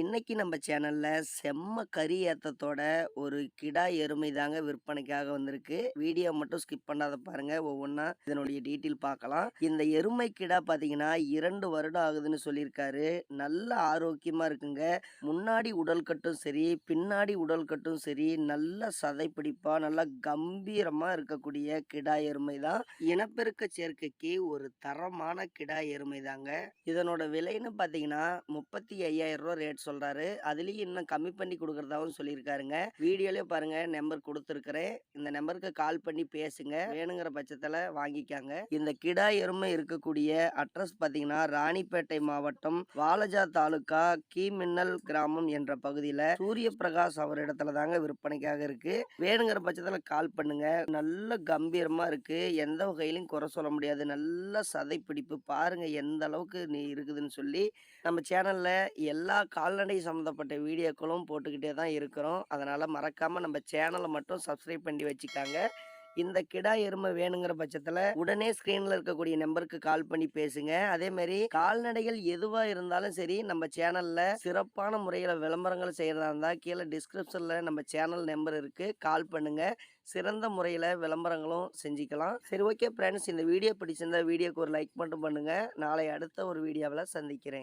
இன்னைக்கு நம்ம சேனல்ல செம்ம கறி ஏத்தத்தோட ஒரு கிடா எருமை தாங்க விற்பனைக்காக வந்திருக்கு. வீடியோ மட்டும் ஸ்கிப் பண்ணாத பாருங்க. ஒவ்வொன்றா இதனுடைய டீட்டெயில் பார்க்கலாம் இந்த எருமை கிடா பார்த்தீங்கன்னா இரண்டு வருடம் ஆகுதுன்னு சொல்லியிருக்காரு. நல்ல ஆரோக்கியமா இருக்குங்க. முன்னாடி உடல் கட்டும் சரி பின்னாடி உடல் கட்டும் சரி நல்ல சதை பிடிப்பா நல்லா கம்பீரமா இருக்கக்கூடிய கிடா எருமை தான். இனப்பெருக்க சேர்க்கைக்கு ஒரு தரமான கிடா எருமை தாங்க. இதனோட விலைன்னு பார்த்தீங்கன்னா முப்பத்தி ஐயாயிரம் ரூபா ரேட் சொல்றாரு. அதுலேயும் இன்னும் கம்மி பண்ணி கொடுக்குறதாகவும் சொல்லியிருக்காருங்க. வீடியோலேயே பாருங்க நம்பர் கொடுத்துருக்குறேன். இந்த நம்பருக்கு கால் பண்ணி பேசுங்க. வேணுங்கிற பட்சத்தில் வாங்கிக்காங்க. இந்த கிடா எருமை இருக்கக்கூடிய அட்ரஸ் பார்த்தீங்கன்னா ராணிப்பேட்டை மாவட்டம் வாலஜா தாலுக்கா கீமின்னல் கிராமம் என்ற பகுதியில் சூரிய பிரகாஷ் அவர் இடத்துல தாங்க விற்பனைக்காக இருக்கு. வேணுங்கிற பட்சத்தில் கால் பண்ணுங்க. நல்ல கம்பீரமாக இருக்கு. எந்த வகையிலும் குறை சொல்ல முடியாது. நல்ல சதை பிடிப்பு பாருங்க எந்த அளவுக்கு நீ இருக்குதுன்னு சொல்லி நம்ம சேனலில் எல்லா கால்நடை சம்மந்தப்பட்ட வீடியோக்களும் போட்டுக்கிட்டே தான் இருக்கிறோம். அதனால் மறக்காமல் நம்ம சேனலை மட்டும் சப்ஸ்கிரைப் பண்ணி வச்சுக்காங்க. இந்த கிடா எருமை வேணுங்கிற பட்சத்துல உடனே ஸ்கிரீன்ல இருக்கக்கூடிய நம்பருக்கு கால் பண்ணி பேசுங்க. அதே மாதிரி கால்நடைகள் எதுவா இருந்தாலும் சரி நம்ம சேனல்ல சிறப்பான முறையில விளம்பரங்கள் செய்யறதா இருந்தா கீழே டிஸ்கிரிப்ஷன்ல நம்ம சேனல் நம்பர் இருக்கு. கால் பண்ணுங்க. சிறந்த முறையில் விளம்பரங்களும் செஞ்சுக்கலாம். சரி ஓகே ஃப்ரெண்ட்ஸ் இந்த வீடியோ பிடிச்சிருந்தா வீடியோக்கு ஒரு லைக் மட்டும் பண்ணுங்கள் நாளை அடுத்த ஒரு வீடியோவில் சந்திக்கிறேன்.